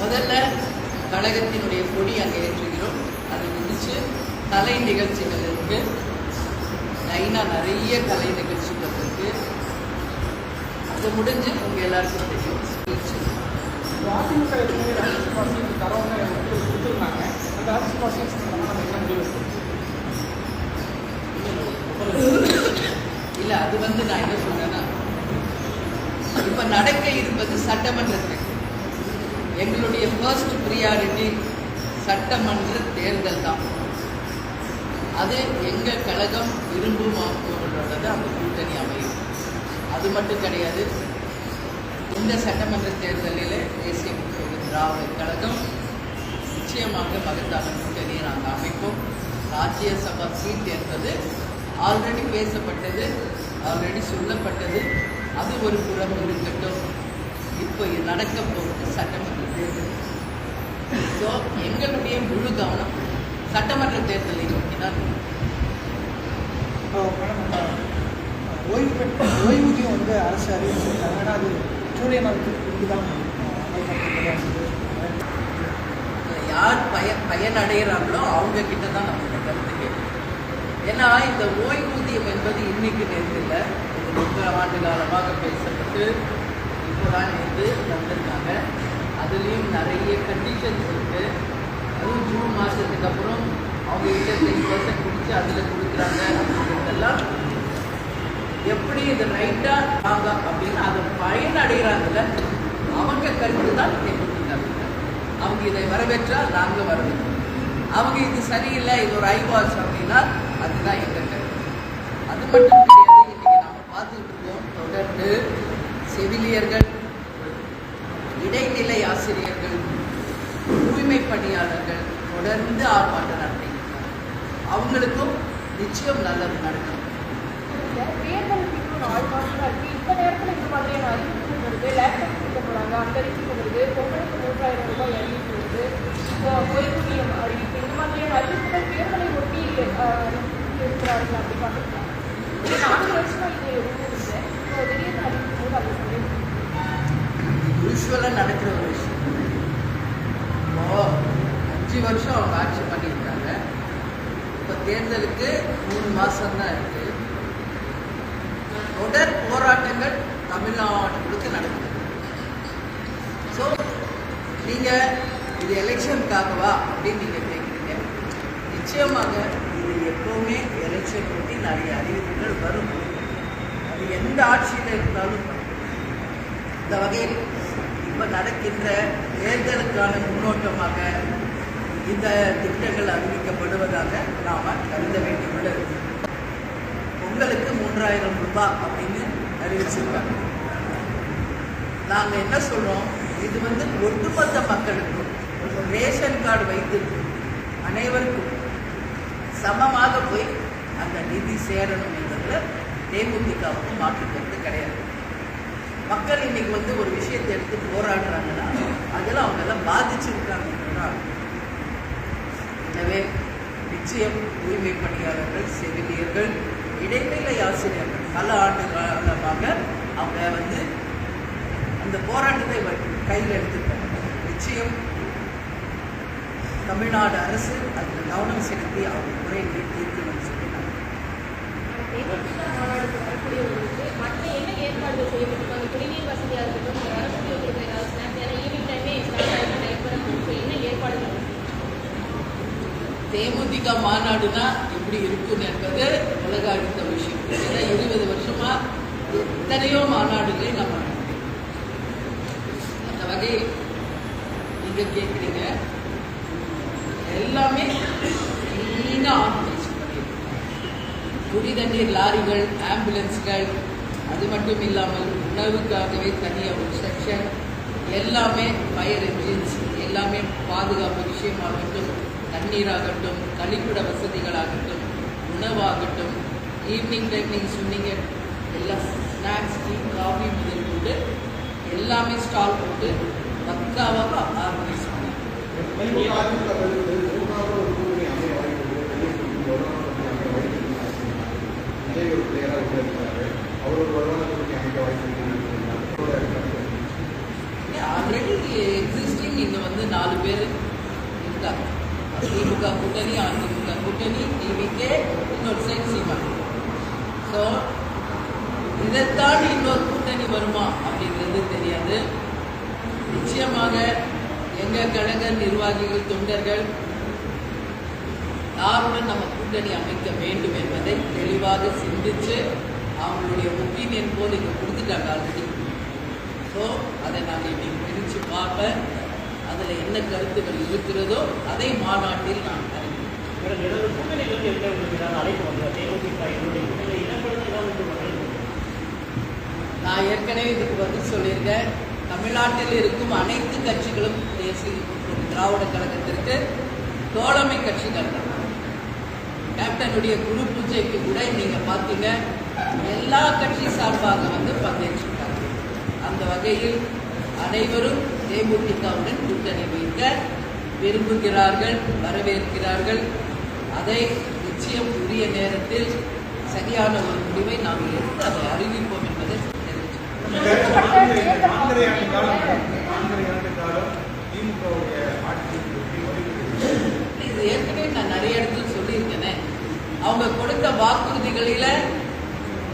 முதல்ல கழகத்தினுடைய கொடி அங்கே ஏற்றுகிறோம். அது முடிச்சு கலை நிகழ்ச்சிகள் இருக்கு. லைனாக நிறைய கலை நிகழ்ச்சிகள் இருக்கு. அது முடிஞ்சு உங்க எல்லாருக்கும் தெரியும். speech. கொடுத்துருந்தாங்க நம்ம இல்ல அது வந்து நான் என்ன சொன்னேன்னா இப்ப நடக்க இருப்பது சட்டமன்ற எங்களுடைய ஃபர்ஸ்ட் ப்ரியாரிட்டி சட்டமன்ற தேர்தல் தான். அது எங்கள் கழகம் விரும்புமானது அந்த கூட்டணி அமையும். அது மட்டும் கிடையாது இந்த சட்டமன்ற தேர்தலில் தேசிய திராவிட கழகம் நிச்சயமாக மகத்தான கூட்டணியை நாங்கள் அமைப்போம். ராஜ்யசபா சீட் என்பது ஆல்ரெடி பேசப்பட்டது ஆல்ரெடி சொல்லப்பட்டது. அது ஒரு புறம் இருக்கட்டும். இப்போ நடக்க போகும் சட்டமன்ற தேர்தல் ஸோ எங்களுடைய முழு கவனம் சட்டமன்ற தேர்தலை நோக்கி தான் மேடம் ஓய்வு பெற்ற ஓய்வூதியம் வந்து அரசு அறிவிச்சிருக்காங்க ஆனால் அது ஜூலை மாதத்துக்கு தான் யார் பய பயனடைகிறாங்களோ அவங்க கிட்ட தான் நம்ம கருத்து கேட்கணும் ஏன்னா இந்த ஓய்வூதியம் என்பது இன்னைக்கு நேரத்தில் இல்லை ரொம்ப ஆண்டு காலமாக பேசப்பட்டு இப்போதான் நேற்று வந்திருக்காங்க. அதுலேயும் நிறைய கண்டிஷன்ஸ் இருக்குது அதுவும் ஜூன் மாதத்துக்கு அப்புறம் அவங்க கிட்ட டென் பர்சன்ட் பிடிச்சி அதில் கொடுக்குறாங்க அப்படிங்கிறதெல்லாம் எப்படி இது ரைட்டாக வாங்க அப்படின்னு அதை பயனடைகிறாங்கல்ல அவங்க கருத்து தான் தேவைப்படுறாங்க அவங்க இதை வரவேற்றால் நாங்கள் வரவேற்கிறோம் அவங்க இது சரியில்லை இது ஒரு ஐவாஸ் அப்படின்னா அதுதான் எங்கள் கருத்து. அது மட்டும் கிடையாது இன்னைக்கு நாம் பார்த்துட்டு இருக்கோம். தொடர்ந்து செவிலியர்கள் இடைநிலை ஆசிரியர்கள் தூய்மை பணியாளர்கள் தொடர்ந்து ஆர்ப்பாட்டம் நடத்திக்கிறாங்க அவங்களுக்கும் நிச்சயம் நல்லது நடக்கும். தேர்தலுக்கு இன்னும் நாலு மாசம் தான் இருக்கு இந்த நேரத்தில் இந்த மாதிரியான அறிவிப்புகள் வருது லேப்டாப் கொடுக்க போறாங்க அந்த அறிவிப்பு வருது பொங்கலுக்கு மூன்றாயிரம் ரூபாய் அறிவிப்பு வருது இப்போ ஓய்வூதியம் அறிவிப்பு இந்த மாதிரியான அறிவிப்புகள் தேர்தலை ஒட்டி ஆஹ், இருக்கிறார்கள் அப்படி பார்த்துக்கலாம் இது நான்கு வருஷமா இது இருந்தது இப்போ திடீர்னு அறிவிக்கும் போது அது சொல்லி யூஸ்வலாக நடக்கிற ஒரு விஷயம் இப்போ அஞ்சு வருஷம் அவங்க ஆட்சி பண்ணியிருக்காங்க இப்போ தேர்தலுக்கு மூணு மாதம் தான் இருக்கு. தொடர் போராட்டங்கள் தமிழ்நாடு முழுக்க நடக்குது. ஸோ நீங்கள் இது எலெக்ஷனுக்காகவா அப்படின்னு நீங்கள் கேட்குறீங்க நிச்சயமாக இது எப்போவுமே எலெக்ஷன் பற்றி நிறைய அறிவிப்புகள் வரும். அது எந்த ஆட்சியில் இருந்தாலும் இந்த வகையில் இப்போ நடக்கின்ற தேர்தலுக்கான முன்னோட்டமாக இந்த திட்டங்கள் அறிவிக்கப்படுவதாக நாம் கருத வேண்டியுள்ளது பொங்கலுக்கு மூன்றாயிரம் ரூபாய் அப்படின்னு அறிவிச்சிருக்காங்க. நாங்கள் என்ன சொல்கிறோம் இது வந்து ஒட்டுமொத்த மக்களுக்கும் ரேஷன் கார்டு வைத்து அனைவருக்கும் சமமாக போய் அந்த நிதி சேரணும் என்பதில் தேமுதிகவுக்கும் மாற்றுக்கிறது கிடையாது. மக்கள் இன்னைக்கு வந்து ஒரு விஷயத்தை எடுத்து போராடுறாங்கன்னா அதில் அவங்க எல்லாம் பாதிச்சிருக்காங்கன்னா எனவே நிச்சயம் தூய்மை பணியாளர்கள் செவிலியர்கள் இடைநிலை ஆசிரியர்கள் பல ஆண்டு காலமாக அவங்க வந்து அந்த போராட்டத்தை கையில் எடுத்துருக்காங்க நிச்சயம் தமிழ்நாடு அரசு அதில் கவனம் செலுத்தி அவங்க குறைகளை தீர்க்கணும்னு சொல்லி நான் தேமுதிக மாநாடுக்கு வரக்கூடியவர்களுக்கு மற்ற என்ன ஏற்பாடுகள் தேமுதிக மாநாடுனா எப்படி இருக்கும் என்பது உலக அறிந்த விஷயம். ஏன்னா இருபது வருஷமா எத்தனையோ மாநாடுகளை நம்ம அந்த வகையில் நீங்க கேட்குறீங்க எல்லாமே க்ளீனாக ஆர்கனைஸ் குடி தண்ணீர் லாரிகள் ஆம்புலன்ஸ்கள் அது மட்டும் இல்லாமல் உணவுக்காகவே தனியாக ஒரு செக்ஷன் எல்லாமே ஃபயர் என்ஜின்ஸ் எல்லாமே பாதுகாப்பு விஷயமாகட்டும் தண்ணீராகட்டும் கழிப்பிட வசதிகளாகட்டும் உணவாகட்டும் ஈவினிங் டைம் நீங்கள் சொன்னீங்க. எல்லா ஸ்நாக்ஸ் டீ காஃபி முதல் கொண்டு எல்லாமே ஸ்டால் போட்டு பக்காவாக ஆர்கனைஸ் பண்ணி ஆல்ரெடி எக்ஸிஸ்டிங் இங்கே வந்து நாலு பேர் கூட்டணி அதிமுக கூட்டணி டிவிகே இன்னொரு சைட் சீமான் ஸோ இதைத்தாண்டி இன்னொரு கூட்டணி வருமா அப்படிங்கிறது தெரியாது. நிச்சயமாக எங்கள் கழக நிர்வாகிகள் தொண்டர்கள் யாருடன் நம்ம கூட்டணி அமைக்க வேண்டும் என்பதை தெளிவாக சிந்திச்சு அவங்களுடைய ஒப்பீனியன் போல் இங்கே கொடுத்துட்டாங்க ஆல்ரெடி ஸோ அதை நாங்கள் இன்னைக்கு பிரித்து பார்ப்பேன் அதில் என்ன கருத்துக்கள் இருக்கிறதோ அதை மாநாட்டில் நான்? நான் ஏற்கனவே இதுக்கு பதில் சொல்லியிருக்கேன். தமிழ்நாட்டில் இருக்கும் அனைத்து கட்சிகளும் தேசிய திராவிட கழகத்திற்கு தோழமை கட்சிகள் கேப்டனுடைய குரு பூஜைக்கு கூட நீங்க பார்த்தீங்க. எல்லா கட்சி சார்பாக வந்து பங்கேற்றிருக்காங்க அந்த வகையில் அனைவரும் தேமுதிகவுடன் கூட்டணி வைக்க விரும்புகிறார்கள் வரவேற்கிறார்கள். அதை நிச்சயம் உரிய நேரத்தில் சரியான ஒரு முடிவை நாம் எடுத்து அதை அறிவிப்போம் என்பதை இது ஏற்கனவே நான் நிறைய இடத்துல சொல்லியிருக்கேன். அவங்க கொடுத்த வாக்குறுதிகளில்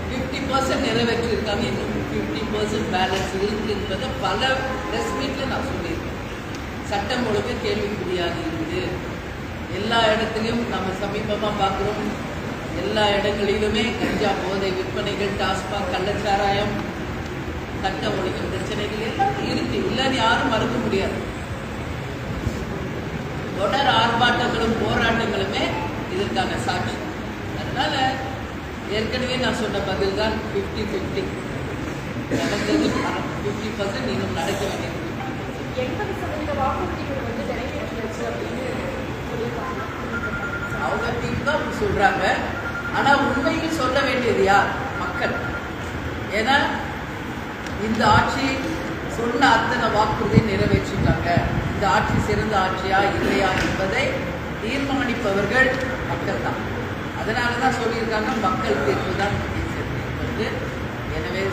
ஃபிஃப்டி பர்சன்ட் நிறைவேற்றிருக்காங்க இன்னும். ஃபிஃப்டி பர்சன்ட் பேலன்ஸ் இருக்கு என்பதை பல ப்ரெஸ் மீட்டில் நான் சொல்லியிருக்கேன். சட்டம் ஒழுங்கு கேள்விக்குறியாக இருக்குது. எல்லா இடத்துலையும் நம்ம சமீபமாக பார்க்குறோம். எல்லா இடங்களிலுமே கஞ்சா போதை விற்பனைகள் டாஸ்மாக் கள்ளச்சாராயம் சட்ட ஒழுங்கு பிரச்சனைகள் எல்லாமே இருக்கு. இல்லைன்னு யாரும் மறுக்க முடியாது. தொடர் ஆர்ப்பாட்டங்களும் போராட்டங்களுமே இதற்கான சாட்சி. அதனால ஏற்கனவே நான் சொன்ன பதில் தான் ஃபிஃப்டி ஃபிஃப்டி நடந்தது ஃபிஃப்டி பர்சன்ட் இன்னும் நடக்க வேண்டியது எண்பது சதவீத வாக்குறுதிகள் வந்து நிறைவேற்றியாச்சு அப்படின்னு சொல்லியிருக்காங்க அவங்க டீம் தான் அப்படி சொல்றாங்க ஆனா உண்மையில் சொல்ல வேண்டியது யார் மக்கள் ஏன்னா இந்த ஆட்சி சொன்ன அத்தனை வாக்குறுதியை நிறைவேற்றிட்டாங்க இந்த ஆட்சி சிறந்த ஆட்சியா இல்லையா என்பதை தீர்மானிப்பவர்கள் மக்கள் தான். அதனால தான் சொல்லியிருக்காங்க மக்கள் தீர்ப்பு தான். தேசிய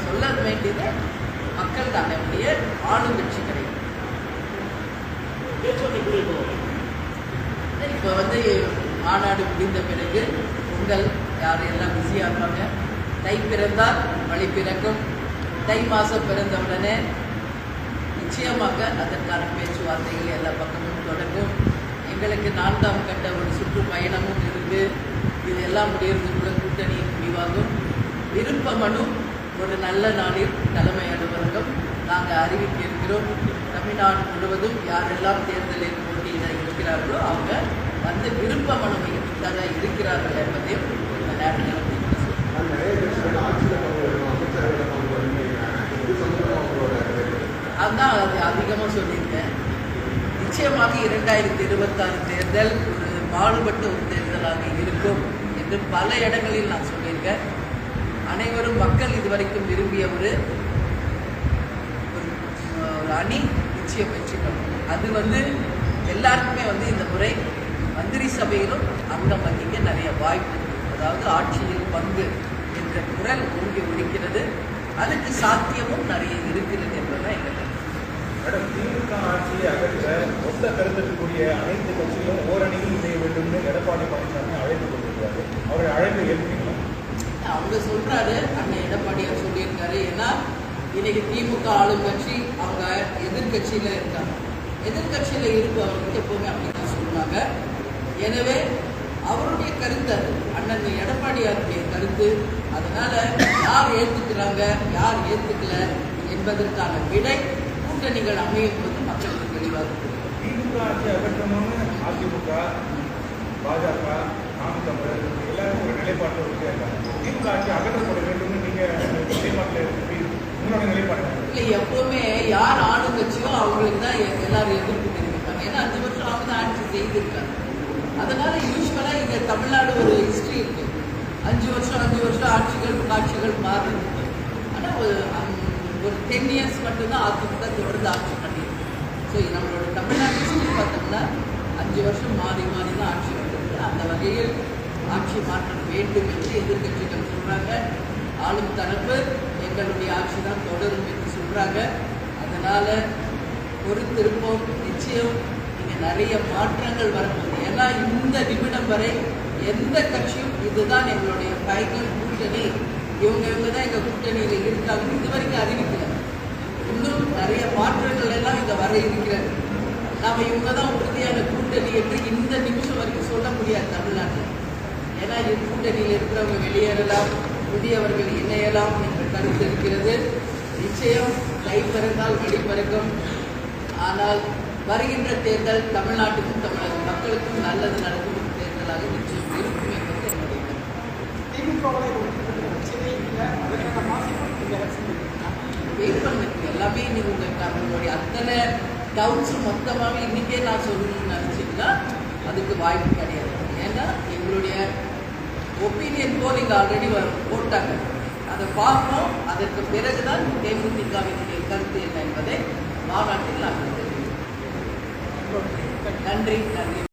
சொல்ல வேண்டியது மக்கள் தான். நம்முடைய ஆளுங்கட்சி கிடையாது. இப்போ வந்து மாநாடு முடிந்த பிறகு பொங்கல் யார் எல்லாம் பிஸியாக இருப்பாங்க? தை பிறந்தால் வழி பிறக்கும். தை மாதம் பிறந்த உடனே நிச்சயமாக அதற்கான பேச்சுவார்த்தைகள் எல்லா பக்கமும் தொடங்கும். எங்களுக்கு நான்காம் கட்ட ஒரு சுற்றுப்பயணமும் இருக்கு இது எல்லாம் முடியறதுக்குள்ள கூட்டணி முடிவாகும். விருப்ப மனு ஒரு நல்ல நாளில் தலைமை அலுவலகம் நாங்கள் அறிவிக்க இருக்கிறோம். தமிழ்நாடு முழுவதும் யாரெல்லாம் தேர்தலில் போட்டியிட இருக்கிறார்களோ அவங்க வந்து விருப்ப மனுவை தர இருக்கிறார்கள் என்பதையும் இந்த நேரத்தில் அதுதான் அது அதிகமாக சொல்லியிருக்கேன். நிச்சயமாக இரண்டாயிரத்தி இருபத்தாறு தேர்தல் ஒரு பாடுபட்ட ஒரு தேர்தலாக இருக்கும் என்று பல இடங்களில் நான் சொல்லியிருக்கேன். அனைவரும் மக்கள் இதுவரைக்கும் விரும்பிய ஒரு ஒரு, அணி நிச்சயம் வெற்றி அது வந்து எல்லாருக்குமே வந்து இந்த முறை மந்திரி சபையிலும் அங்கம் வகிக்க நிறைய வாய்ப்பு அதாவது ஆட்சியில் பங்கு என்ற குரல் ஓங்கி ஒழிக்கிறது அதுக்கு சாத்தியமும் நிறைய இருக்கிறது என்பதுதான் எங்கள் மேடம் திமுக ஆட்சியை அகற்ற ஒத்த கருத்திற்குரிய அனைத்து கட்சிகளும் ஓரணியில் வேண்டும் என்று எடப்பாடி பழனிசாமி அழைப்பு கொண்டிருக்கிறார் அவரை அழைப்பு ஏற்பீங்களா அவங்க சொல்றாரு அண்ணன் எடப்பாடியார் சொல்லியிருக்காரு. ஏன்னா இன்னைக்கு திமுக ஆளும் கட்சி அவங்க எதிர்கட்சியில இருக்காங்க. எதிர்கட்சியில இருப்பவர்களுக்கு எப்பவுமே அப்படின்னு சொல்லுவாங்க. எனவே அவருடைய கருத்து அது. அண்ணன் எடப்பாடியாருடைய கருத்து. அதனால யார் ஏத்துக்கிறாங்க யார் ஏத்துக்கல என்பதற்கான விடை கூட்டணிகள் அமையும் போது மக்களுக்கு தெளிவாக திமுக ஆட்சி அதிமுக பாஜக எல்லாரும் நிலைப்பாட்டில் இருக்காங்க. திமுக ஆட்சி அகற்றப்பட வேண்டும்னு நீங்கள் நிலைப்பாட்டில் இருக்கு உங்களோட நிலைப்பாடு இல்லை எப்பவுமே யார் ஆளுங்கட்சியோ அவங்களுக்கு தான் எல்லாரும் எதிர்ப்பு தெரிவிப்பாங்க. ஏன்னா அஞ்சு வருஷம் அவங்க தான் ஆட்சி செய்திருக்காங்க. அதனால யூஸ்வலா இங்க தமிழ்நாடு ஒரு ஹிஸ்டரி இருக்கு. அஞ்சு வருஷம் அஞ்சு வருஷம் ஆட்சிகள் காட்சிகள் மாறுது ஆனா ஒரு ஒரு டென் இயர்ஸ் மட்டும்தான் அதிமுக தொடர்ந்து ஆட்சி பண்ணியிருக்கு. ஸோ நம்மளோட தமிழ்நாடு ஹிஸ்டரி பார்த்தோம்னா அஞ்சு வருஷம் மாறி மாறி தான் ஆட்சி வந்திருக்கு அந்த வகையில் ஆட்சி மாற்றம் வேண்டும் என்று எதிர்கட்சிகள் சொல்றாங்க. ஆளும் தரப்பு எங்களுடைய ஆட்சி தான் தொடரும் என்று சொல்றாங்க. அதனால பொறுத்திருப்போம். நிச்சயம் இங்கே நிறைய மாற்றங்கள் வரப்போகுது. ஏன்னா இந்த நிமிடம் வரை எந்த கட்சியும் இதுதான் எங்களுடைய ஃபைனல் கூட்டணி. இவங்க இவங்க தான் எங்கள் கூட்டணியில் இருக்காங்கன்னு இது வரைக்கும் அறிவிக்கல. இன்னும் நிறைய மாற்றங்கள் எல்லாம் இங்கே வர இருக்கிறது. நாம இவங்க தான் உறுதியான கூட்டணி என்று இந்த நிமிஷம் வரைக்கும் சொல்ல முடியாது தமிழ்நாட்டில். ஏன்னா இந்த கூட்டணியில் இருக்கிறவங்க வெளியேறலாம் புதியவர்கள் இணையலாம் என்ற கருத்து இருக்கிறது. நிச்சயம் கை பிறந்தால் வழி பிறக்கும் ஆனால் வருகின்ற தேர்தல் தமிழ்நாட்டுக்கும் தமிழக மக்களுக்கும் நல்லது நடக்கும் தேர்தலாக நிச்சயம் இருக்கும் என்பது என்னுடைய வெயிட் பண்ணுங்க எல்லாமே நீங்க உங்க அத்தனை டவுட்ஸ் மொத்தமாகவே இன்னைக்கே நான் சொல்லணும்னு நினைச்சீங்கன்னா அதுக்கு வாய்ப்பு கிடையாது. ஏன்னா எங்களுடைய ஒப்பீனியன் போல் இங்கே ஆல்ரெடி போட்டாங்க. அதை பார்ப்போம். அதற்கு பிறகுதான் தேமுதிகவினுடைய கருத்து என்ன என்பதை மாநாட்டில் நாங்கள் தெரிவிப்போம். நன்றி. நன்றி.